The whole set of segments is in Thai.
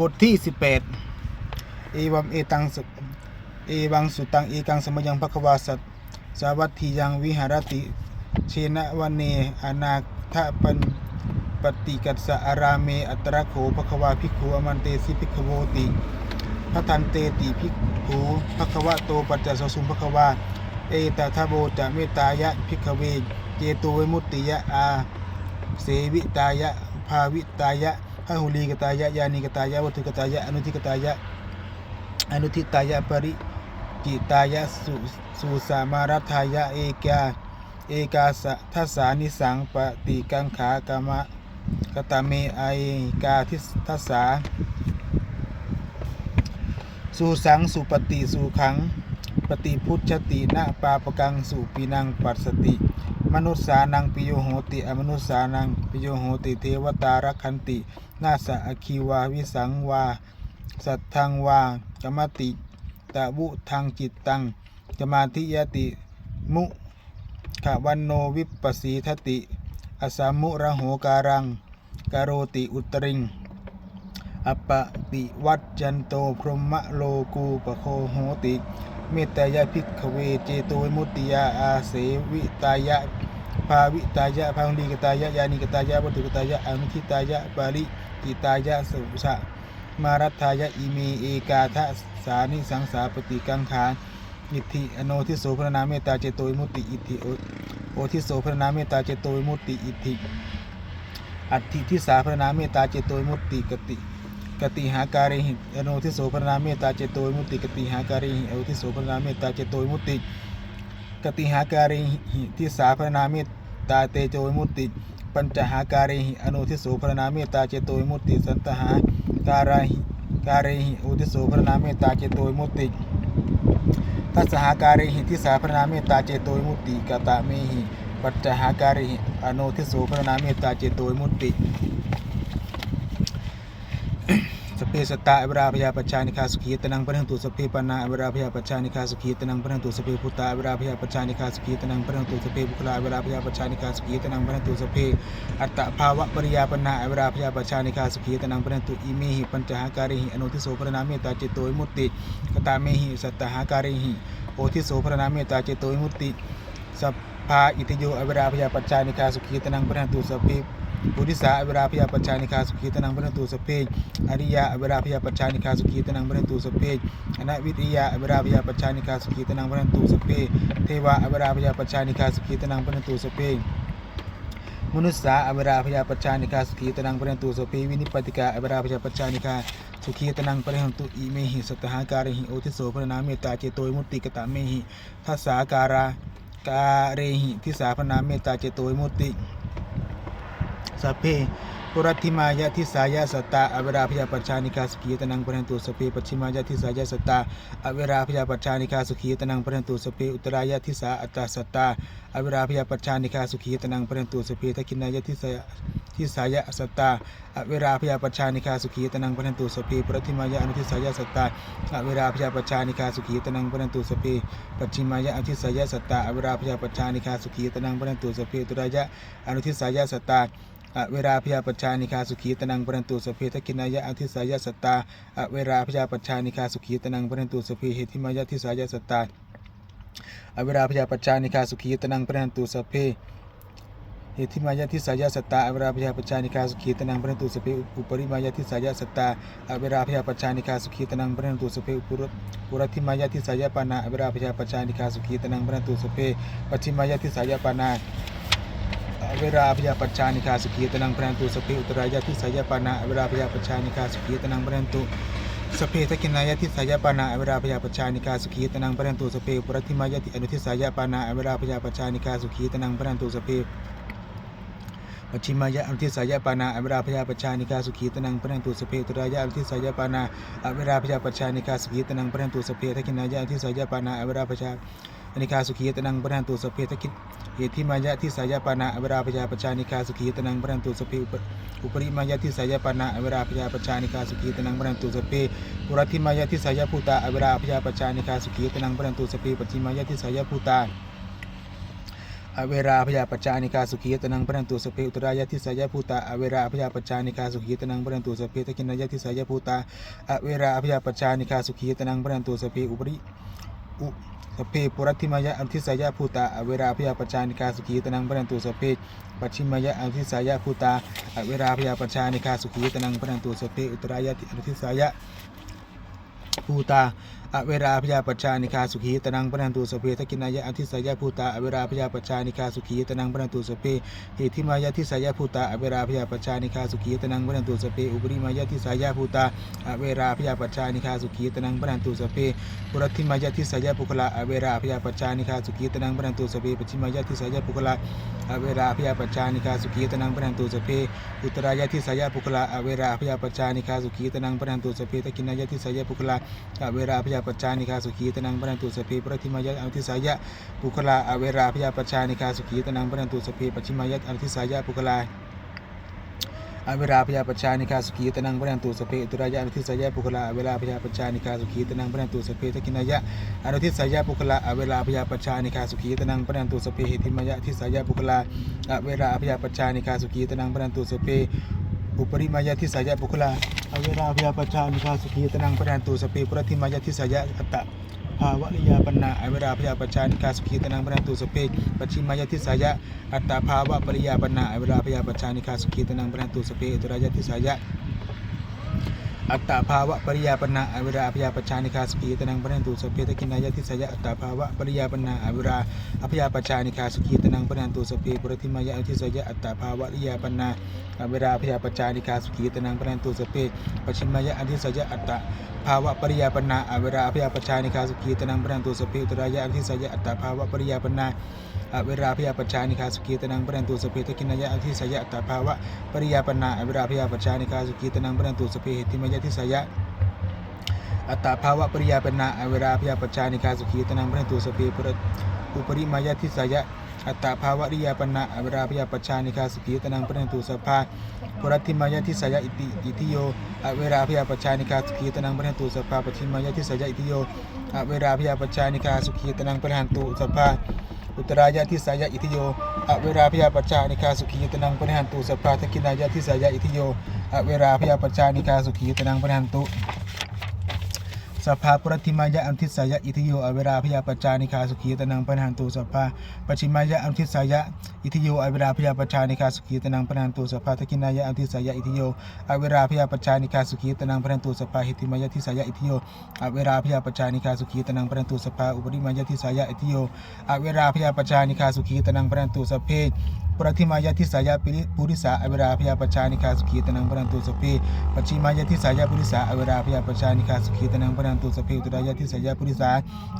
บทที่ 18 เอวัมเอตังสุเอวังสุตังเอกังสมยังภควาสัตสาวัตถียังวิหารติ เชนะวันเนอนาทะปันปฏิกัสสะอาราเมอัตระโขภควาภิกขุอมันเตสิภิกขโวติพระทันเตติภิกขุภควะโตปัจจสสุมภควาเอตทะโบจะเมตตายะภิกขเวเจโตวิมุตติยะอาเสวิตายะภาวิตายะ พหุลีกตายะยานิกตายะวัตถุกตายะอนุทิกตายะอนุทิตายะปริจิตายะสุสุสามารัฐายะเอกาเอกาสทัสานิสังปฏิกังขากามะกตเมไอกาทิทัสสาสุสังสุปฏิสุขังปฏิพุทธตินะปาปกังสุปีนังปัสสติ มนุษย์สานังปิโยโหติอมนุษย์สานังปิโยโหติเทวตารักขันตินาสะอคีวาวิสังวา สัทธังวากมติตะวุทังจิตตังจมาธิยติ มุขวันโนวิปปสีทติ อสามุระโหการังกโรติอุตริงอปะติวัจจันโตพรหมโลกูปโคโหติ เมตตายะพิกขเวเจโตวิมุตติยาอาเสวิตายะภาวิตายะภาหุลีกตายะยานิกตายะวัตถุกตายะอนุทิตายะปาริจิตายะสุสะมารัฐายะอิเมเอกาทะสานิสังสาปฏิกังขาอิทธิอโนทิโสพระนาเมตตาเจโตวิมุตติอิทธิโอโอทิโสพระนาเมตตาเจโตวิมุตติอิทธิอัตถิทิสาพระนาเมตตาเจโตวิมุตติกติ กติหาการิหิอนุทิโสพระนาเมตตาเจโตวิมุตติกติหาการิหิอนุทิโสพระนาเมตตาเจโตวิมุตติกติหาการิหิทิสาพระนาเมตตาเตโจวิมุตติปัญจหาการิหิอนุทิโสพราเมตตาเจโตวิมุตติสันตหาการิหิการิหิอุทิโสพระนาเมตตาเจโตวิมุตติทัสสหาการิหิทิสาพระนาเมตตาเจโตวิมุตติกตะเมหิปัจจาการิหิอนุทิโสพระอเวราพยาปชานิคาสุขีตนังปนังตุสเพปนาอวราพยาปชชานิคาสุขีตนังปนังตุสเพพุตตาอเวราพยาปชชานิคาสุขีตนังปะนังตุสเพบุคลาอเวราพยาปชชานิคาสุขีตนังปะนังตุสเพอัตตภาวะปริยาปนาอเวราพยาปชชานิคาสุขีตนังปะนังตุอิเมหิปัญจหาการิหิอนุทิโสพระนาเมตตาเจโตวิมุตติกตาเมหิสัตตหาการิหิโอทิโสพระนาเมตตาเจโตวิมุตติสัพพาอิทโยอเวราพยาปชชานิคาสุขีตนังปนังตุสเพ บุริสาอเวราพยาปัจจานิคาสุขีตนังพระนตุสเพจอริยาอเวราพยาปัจจานิคาสุขีตนังพระนตุสเพจอนัวิทยาอเวราพยาปัจจานิคาสุขีตนังพระนตุสเพจเทวาอเวราพยาปัจจานิคาสุขีตนังพระนตุสเพจมนุษสาอเวราพยาปัจจานิคาสุขีตนังพระนตุสเพวินิปติกาอเวราพยาปัจจานิคาสุขีตนังปริหันตุอิเมหิสัตหาการิหิโอทิโสพระนาเมตตาเจโตวิมุติกตะเมหิทัสสาการาการิหิทิสาพระนาเมตตาเจโตวิมุติ ตาอเวราพยาปัจจานิกาสุขีตนังปะนันตุสพเพอุตรายะทิสาอัตตาสตตาอเวราพยาปัจจานิกาสุขีตนังปะนันตุ อเวราพยาปัจจานิคาสุขีตนังปรันตุสเพทกินายะอธิสายะสตาอเวราพยาปัจจานิคาสุขีตนังปรันตุสเพเหติมายะทิสายะสตาอเวราพยาปัจจานิคาสุขีตนังปรันตุสเพเหติมายะทิสายะสตาอเวราพยาปัจจานิคาสุขีตนังปรันตุสเพอุปริมายะทิสายะสตาอเวราพยาปัจจานิคาสุขีตนังปรันตุสเพอุปรปุรติมายะทิสายะปานาอเวราพยาปัจจานิคาสุขีตนังปรันตุสเพปัจฉิมายะทิสายะปานา เวราพยาปัจจานิคาสุขีตนังพรันตุสเพอุตรายะทิสายปานาอเวราพยาปัจจานิคาสุขีตนังพรันตุสเพทกินายะทิสายปานาอเวราพยาปัจจานิคาสุขีตนังพรันตุสเพปุรติมายะติอนุทิสายปานาอเวราพยาปัจจานิคาสุขีตนังพรันตุสเพปัจฉิมายะอนุทิสายปานาอเวราพยาปัจจานิคาสุขีตนังพรันตุสเพอุตรายะอนุทิสายปานาอเวราพยาปัจจานิคาสุขีตนังพรันตุสเพทักินายะอนุทิสายปานาอเวราพยา อนิคาสุขีตนังปรันตุสพเพทกิเหติมายะทิสายปานาอเวราพยาปชานิคาสุขีตนังปรันตุสเพอุปอุปริมายะทิสายปานาอเวราพยาปชานิคาสุขีตนังปรันตุสเพปุรัติมายะทิสายภูตาอเวราพยาปชานิคาสุขีตนังปรันตุสเพปัจฉิมายะทิสายภูตาอเวราพยาปัจานิกาสุขียตนังปรันตุสเพอุตรายะทิสายะภูตาอเวราพยาปัจานิกาสุขียตนังปรันตุสเพตะกินายะทิสายะภูตาอเวราพยาปัจานิกาสุขียตนังปรันตุสเพอุปริ อุสเพปุรัติมายะอันทิสายะภูตาอเวราพยาปัจจานิกาสุขีตนังปรันตุสเพปัชิมายะอันทิสายะภูตาอเวราพยาปัจจานิกาสุขีตนังปรันตุสเพอุตรายะอันทิสายะภูตา อเวราพยาปัจจานิคาสุขีตนังปนันตุสเพทกินายะอธิสายะภูตาอเวราพยาปัจจานิคาสุขีตนังปนันตุสเพเหติมายะทิสายะภูตาอเวราพยาปัจจานิคาสุขีตนังปนันตุสเพอุปริมายะทิสายะภูตาอเวราพยาปัจจานิคาสุขีตนังปนันตุสเพปุรัติมายะทิสายะปุคละอเวราพยาปัจจานิคาสุขีตนังปนันตุสเพปัจฉิมายะทิสายะปุคละอเวราพยาปัจจานิคาสุขีตนังปนันตุสเพอุตรายะทิสายะปุคละอเวราพยาปัจจานิคาสุขีตนังปนันตุสเพทกินายะทิสายะปุคละอเวราพยาาปัจจานิคาสุขีตนังปนันตุสเพปรติมายะอนุทิสายะปุคลาอเวราพยาปัจจานิคาสุขีตนังปนันตุสเพปัจฉิมายะอนุทิสายะปุคลาอเวราพยาปัจจานิคาสุขีตนังปนันตุสเพอุตรายะอนุทิสายะปุคลาอเวราพยาปัจจานิคาสุขีตนังปนันตุสเพทกินายะอนุทิสายะปุคลาอเวราพยาปัจจานิคาสุขีตนังปนันตุสเพเหติมายะทิสายะปุคลาอเวราพยาปัจจานิคาสุขีตนังปนันตุสเพอุปริมายะทิสายะบุคลา อเวราพยาปชานิคาสุขีตนังปะนันตุสพเพปุรติมายะทิสายะอัตตะภาวะริยาปันนาอเวราพยาปชานิคาสุขีตนังปะนันตุสพเพปัจฉิมายะทิสายะอัตตะภาวะปริยาปันนาอเวราพยาปชานิคาสุขีตนังปะนันตุสพเพอุตรายทิสายะ อัตตาภาวะปริยาปนาอเวราอภยาปชานิคาสุขีตนังปนันตุสเพตกินายะทิสยะอัตตาภาวะปริยาปนาอเวราอภยาปชานิคาสุขีตนังปนันตุสเพปุรติมายะอทิสยะอัตตาภาวะริยาปนาอเวราอภยาปชานิคาสุขีตนังปนันตุสเพปชิมายะอทิสยะอัตตาภาวะปริยาปนาอเวราอภยาปชานิคาสุขีตนังปนันตุสเพอุตรายะอทิสยะอัตตาภาวะปริยาปนาอเวราพยาปชานิคาสุขีตนังปนันตุสเพตกินายะอทิสยะอัตตาภาวะปริยาปนาอเวราพยาปชานิคาสุขีตนังปนันตุสเพเหติมายะทิสยะอัตตาภาวะปริยาปนาอเวราพยาปชานิคาสุขีตนังพระตุสพเพปุรอุปริมายทิสยะอัตตาภาวะริยาปนาอเวราพยาปชานิคาสุขีตนังพระตุสภาปุรัติมายทิสยะอิติอิติโยอเวราพยาปชานิคาสุขีตนังพระตุสภาปชิมายทิสยะอิติโยอเวราพยาปชานิคาสุขีตนังพระตุสภา อุตรายะทิสายะอิทิโยอเวราพยาปชานิคาสุขีตนังปนิหันตุสภาทกินายะทิสายะอิทิโยอเวราพยาปชานิคาสุขีตนังปนิหันตุ สภาปุรติมายะอันทิสายะอิทิโยอเวราพยาปจานิคาสุขีตนังปนันตุสภาปชิมายะอันทิสายะอิทิโยอเวราพยาปจานิคาสุขีตนังปนันตุสภาทกินายะอันทิสายะอิทิโยอเวราพยาปจานิคาสุขีตนังปนันตุสภาหิติมายะทิสายะอิทิโยอเวราพยาปจานิคาสุขีตนังปนันตุสภาอุปริมายะทิสายะอิทิโยอเวราพยาปจานิคาสุขีตนังปนันตุสเพปรติมายะทิสายะปิริปุริสาอเวราพยาปชานิคาสุขีตนังปนันตุสเพปัจฉิมายะทิสายะปุริสาอเวราพยาปชานิคาสุขีตนังปนันตุสเพอุตรายะทิสยะปุริสา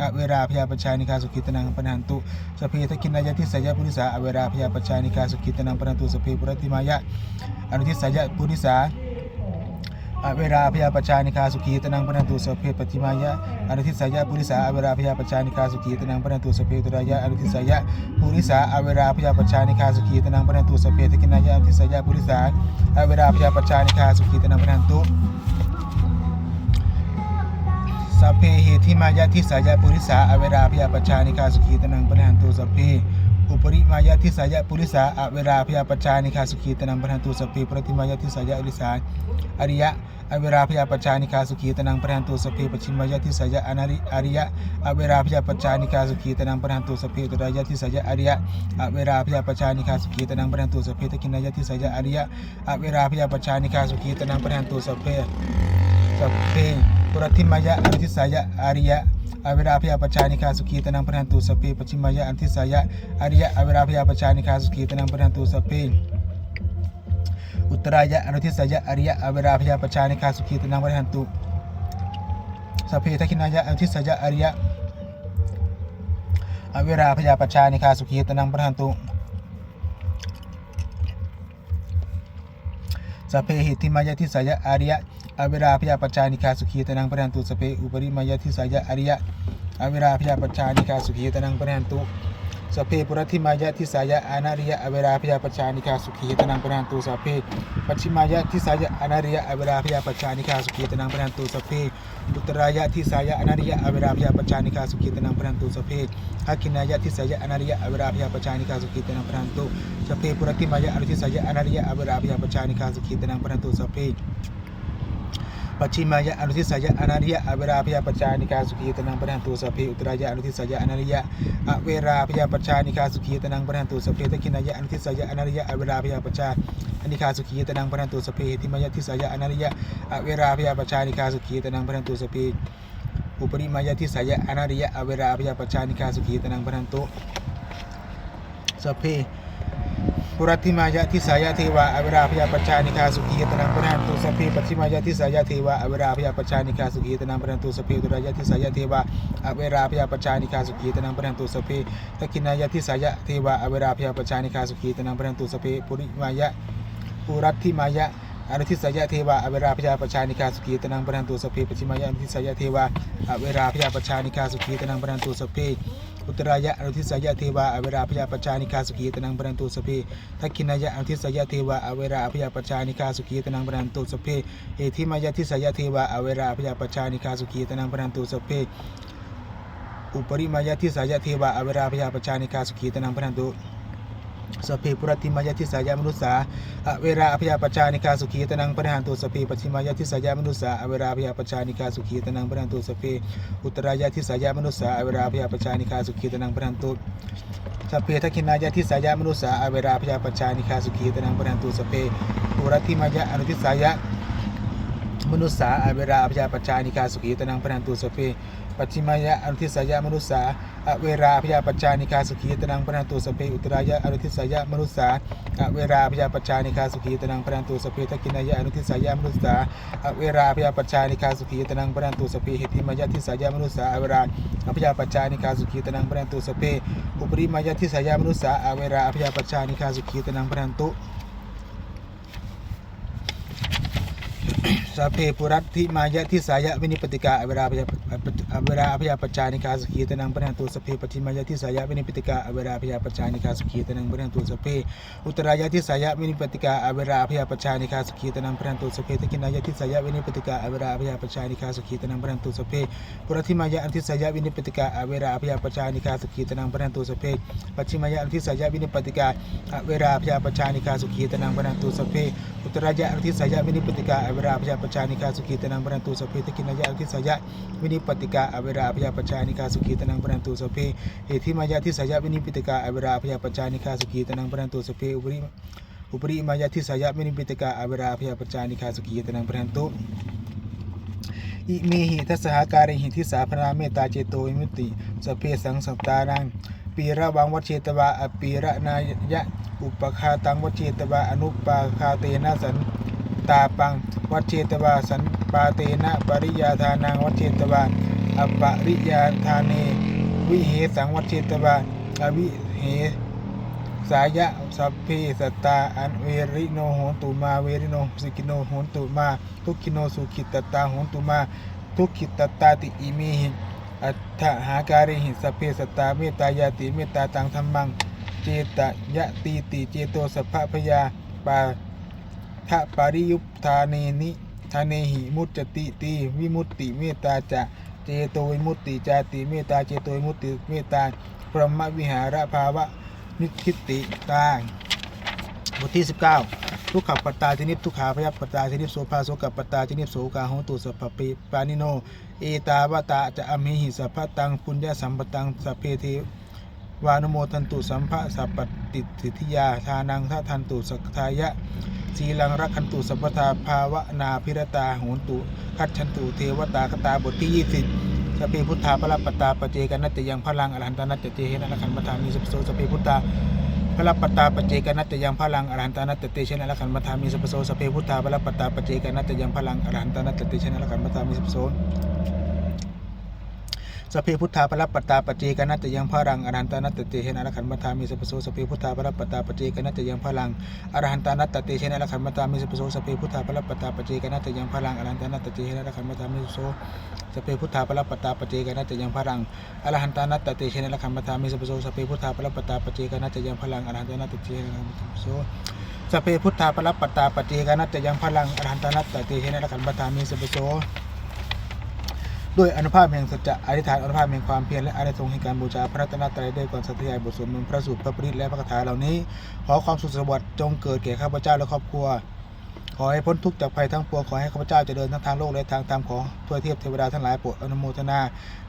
อเวราพยาปชานิคาสุขีตนังปนันตุสเพทกินายะทิสยะปุริสาอเวราพยาปชานิคาสุขีตนังปนันตุสเพปุรติมายะอนุทิสยะปุริสาอเวราพยาปชานิคาสุขีตนังปนันตุสเพปฏิมายะอนุทิสายะปุริสาอเวราพยาปชานิคาสุขีตนังปนันตุสเพตุรายะอนุทิสายะปุริสาอเวราพยาปชานิคาสุขีตนังปนันตุสเพตกินายะอนุทิสายะปุริสาอเวราพยาปชานิคาสุขีตนังปนันตุ สัพเพเหติมายะทิสายะปุริสาอเวราพยาปชานิคาสุขีตนังปนันตุสัพเพอุปริมายะทิสายะปุริสาอเวราพยาปชานิคาสุขีตนังปนันตุสัพเพปรติมายะทิสายะอริสาอริยะอเวราพยาปชานิคาสุขีตนังปนันตุสัพเพปชิมายะทิสายะอนาริอริยะอเวราพยาปชานิคาสุขีตนังปนันตุสัพเพตุรายะทิสายะอริยะอเวราพยาปชานิคาสุขีตนังปนันตุสัพเพตกินายะทิสายะอริยะอเวราพยาปชานิคาสุขีตนังปนันตุสัพเพสัพเพ ปุรติมายะอนุทิสายะอริยะอเวราพยาปชานิคาสุขีตนังปนันตุสพเพปชิมายะอันทิสายะอริยะอเวราพยาปชานิคาสุขีตนังปนันตุสเพอุตรายะอนุทิสายะอริยะอเวราพยาปชานิคาสุขีตนังปนันตุสพเพทคินายะอนุทิสายะอริยะอเวราพยาปชานิคาสุขีตนังปนันตุสพเพหิติมายะอริยะอเวราพยาปชานิคาสุขีตนันตุสเพอุปริมายะทิสายะอริยะอเวราพยาปชานิคาสุขีตนังปนันตุสพเพปุรัติมายะทิสายะอนาริยะอเวราพยาปชานิกาสุขีตนังปะนันตุสพเพปัจฉิมายะทิสายะอนาริยะอเวราพยาปชานิกาสุขีตนังปะนันตุสเพอุตรายะทิสายะอาริยะอเวราพยาปชานิกาสุขีตนังปะนันตุสพเพหักขินายะทิสายะอนาริยะอเวราพยาปชานิกาสุขีตนังปะนันตุสพเพปุรัติมายะอนุทิสายะอาริยะ อเวราพยาปชานิกาสุขีตนังปะนันตุสพเพปัจฉิมายะอนุทิสายะอนาริยะอเวราพยาป ชาอนิกาสุขีตนังปะนันตุสัพเพอุตรายะอนุทิสายะอนาริยะอเวราพยาปชานิกาสุขีตนังปะนันตุสัพเพตะกินายะอนุทิสายะอนาริยะอเวราพยาปชานิกาสุขีตนังปะนันตุสัพเพหิมายะทิสายะอนาริยะอเวราพยาปชานิกาสุขีตนังปะนันตุสัพเพอุปริมายะทิสายะอนาริยะอเวราพยาปชานิกาสุขีตนังปะนันตุสัพเพ ปุรัติมายะทิสายะเทวะอเวราพยาปชานิคาสุขีตนังปะนันตุสัพเพปัจฉิมายะทิสายะเทวะอเวราพยาปชานิคาสุขีตนังปะนันตุสัพเพตุรายะทิสายะเทวะอเวราพยาปชานิคาสุขีตนังปะนันตุสัพเพตะกินายะทิสายะเทวะอเวราพยาปชานิคาสุขีตนังปะนันตุสัพเพปุริมายะปุรัติมายะ อนุทิสายะเทวะอเวราพยาปชานิกาสุขีตนังปะนันตุสเพปัจฉิมายะอนุทิสายะเทวะอเวราพยาปชานิกาสุขีตนังปะนันตุสเพอุตรายะอนุทิสายะเทวะอเวราพยาปชานิกาสุขีตนังปะนันตุสเพทักขินายะอนุทิสายะเทวะอเวราพยาปชานิกาสุขีตนังปะนันตุสเพเอธิมายะทิสายะเทวะอเวราพยาปชานิกาสุขีตนังปะนันตุสเพอุปริมายะทิสายะเทวะอเวราพยาปชานิกาสุขีตนังปะนันตุ สเพปุรติมายาทิสายามนุษสาอเวราอภิยาปชานิกาสุขีตนังปะหันตุสเพปัจฉิมายาทิสายามนุษสาอเวราอภิยาปชานิกาสุขีตนังปะหันตุสเพอุตรายาทิสายามนุษสาอเวราอภิยาปชานิกาสุขีตนังปะหันตุสเพทักขินายะทิสายามนุษสาอเวราอภิยาปชานิกาสุขีตนังปะหันตุสเพปุรติมายาอนุทิสายะ มนุสสาอเวราพยาปชานิคาสุขีตนังปะนันตุสเพปัจฉิมายะอนุทิสายะมนุสสาอเวราพยาปชานิคาสุขีตนังปะนันตุสเพอุตรายะอนุทิสายะมนุสสาอเวราพยาปชานิคาสุขีตนังปะนันตุสเพทักินายะอนุทิสายะมนุสสาอเวราพยาปชานิคาสุขีตนังปะนันตุสเพเหติมายะทิสายามนุสสาอเวราอพยาปชานิคาสุขีตนังปะนันตุสเพอุปริมายะทิสายามนุสสาอเวราอพยาปชานิคาสุขีตนังปะนันตุ สัพเพปุรัติมายะทิสายะวินิปติกาเวลาพยาอเวราอพยาปชานิคาสุขีตนังปะนันตุสพเพปฏิมายะทิสายะวินิปติกาเวรา พยาปชานิคาสุขีตนังปะนันตุสพเพอุตรายะทิสายะวินิปติกาอเวราอภยาปชานิคาสุขีตนังปะนันตุสเพเวราอภยาปชานิคาสุขีตนังปะนันตุสพเพปุรธิมายะอันทิสายะวินิปติกาอเวราอภยาปชานิคาสุขีตนังปะนันตุสพเพปัจฉิมายะอันทิสายะวินิปติกาอเวราอภยาปชานิคาสุขีตนังปะนันตุสพเพอุตรายะอันทิสายะวินิปติกาอเวราอภยาปชานิคาสุขีตนังปะนันตุสพเพตะกินายะอันทิสาเวราอภยาปชานิคาสุขีตนังปะนันตุสพเพเอธิมายาปติกาอเวราอภยาปชานิคาสุขีตนังปนันตุสเพอุปริอุปริมายาทิสายะมินิปิตกาอเวราพยาปจานิคาสุขีตนังปะหันตุอิเมหิทัสสหาการิหิทิสาพนาเมตตาเจโตวิมุตติสเพสังสัปตานังปีระวังวัชเชตวาอปีระนายะอุปคาตังวัชเชตวาอนุปาคาเตนะสันตาปังวัชเชตวาสันปาเตนะปริยาทานังวัชเชตวา อปริยาทาเน วิเหสังวัชเชตวาอวิเหสายะสัพเพสตตาอันเวริโนโหนตุมาเวริโนสุกิโนโหนตุมา ทุกขิโนสุขิตตาโหนตุมา ทุกขิตตาติอิมิหิอัตถหาการิหิสัพเพสตตาเมตตายาติเมตตาตังธรรมัง เจตยะตีติเจโตสัพพะพยาปาทะปาริยุปทาเนนิทาเนหิมุตจติตีวิมุตติเมตตาจะ เจโตวิมุตติจาติเมตตาเจโตวิมุตติเมตตาพรหมวิหารภาวะนิคิติตาบทที่ 19 ทุกขปตตาชนิปทุกขาพยปตตาชนิปโสภาโสกับปตตาชนิปโสกาโหตุสัพพะปิปานิโน เอตาวตาจะอมิหิสัพพตังปุญญาสัมปตังสัพเพเทวานุโมทันตุสัมภะสัพปติสิทธิยาทานังทัทันตุสักทายะ สีลังรักขันตุสัพพทาภาวนาพิรตาโหนตุคัจฉันตุเทวตาคตาบทที่ 20สพเพพุทธาพระปตาปเจกันนัตยังพลังอรหันตนัตเตเหนะละขันมทามิสัพโสสพเพพุทธาพระปตาปเจกันนัตยังพลังอรหันตนัตเตเชนะละขันมทามิสัพโสสพเพพุทธาพระปตาปเจกันนัตยังพลังอรหันตนัตเตเชนะละขันมทามิสัพโส สพเพพุทธาปรับปตาปเจกนัตตยังพรังอรหันตานัตตเตเชนะอรขันมตามิสัพโสสพเพพุทธาปรับปตาปเจกนัตตยังพรังอรหันตานัตตเตเชนะอรขันมตามิสัพโสสพเพพุทธาปรับปตาปเจกนัตตยังพรังอรหันตานัตตเตเชนะอรขันมตามิสัพโสสพเพพุทธาปรับปตาปเจกนัตตยังพรังอรหันตานัตตเตเชนะอรขันมตามิสัพโสสพเพพุทธาปรับปตาปเจกนัตตยังพรังอรหันตานัตตเตเชนะอรขันมตามิสัพโสสพเพพุทธาปรับปตาปเจกนัตตยังพลังอรหันตานัตตเตเชนะรขันปตามีสัพโส ด้วยอนุภาพแห่งสัจจะอธิษฐานอนุภาพแห่งความเพียรและอานิสงส์แห่งการบูชาพระรัตนตรัยด้วยก่อนสัตยายบทสวดมนต์พระสูตรพระปริตและพระคาถาเหล่านี้ ขอความสุขสวัสดิ์จงเกิดแก่ข้าพเจ้าและครอบครัว ขอให้พ้นทุกข์จากภัยทั้งปวงขอให้ข้าพเจ้าจะเจริญทั้งทางโลกและทางธรรมขอทวยเทียบเทวดาทั้งหลายโปรดอนุโมทนา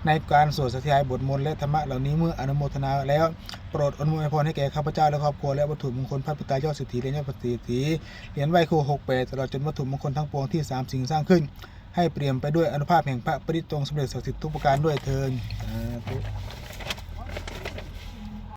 ในการสวดสัตยายบทมนต์และธรรมะเหล่านี้เมื่ออนุโมทนาแล้วโปรดอนุโมทนาพรให้แก่ข้าพเจ้าและครอบครัวและวัตถุมงคลพระปิตายอดสิทธิและยอดปฏิสิทธิเหรียญไหวครูหกแปดตลอดจนวัตถุมงคลทั้งปวงที่สามสิ่งสร้างขึ้น ให้เปลี่ยนไปด้วยอนุภาพแห่งพระปริตตรงสำเร็จศักดิ์สิทธิ์ทุกประการด้วยเทินสาธุ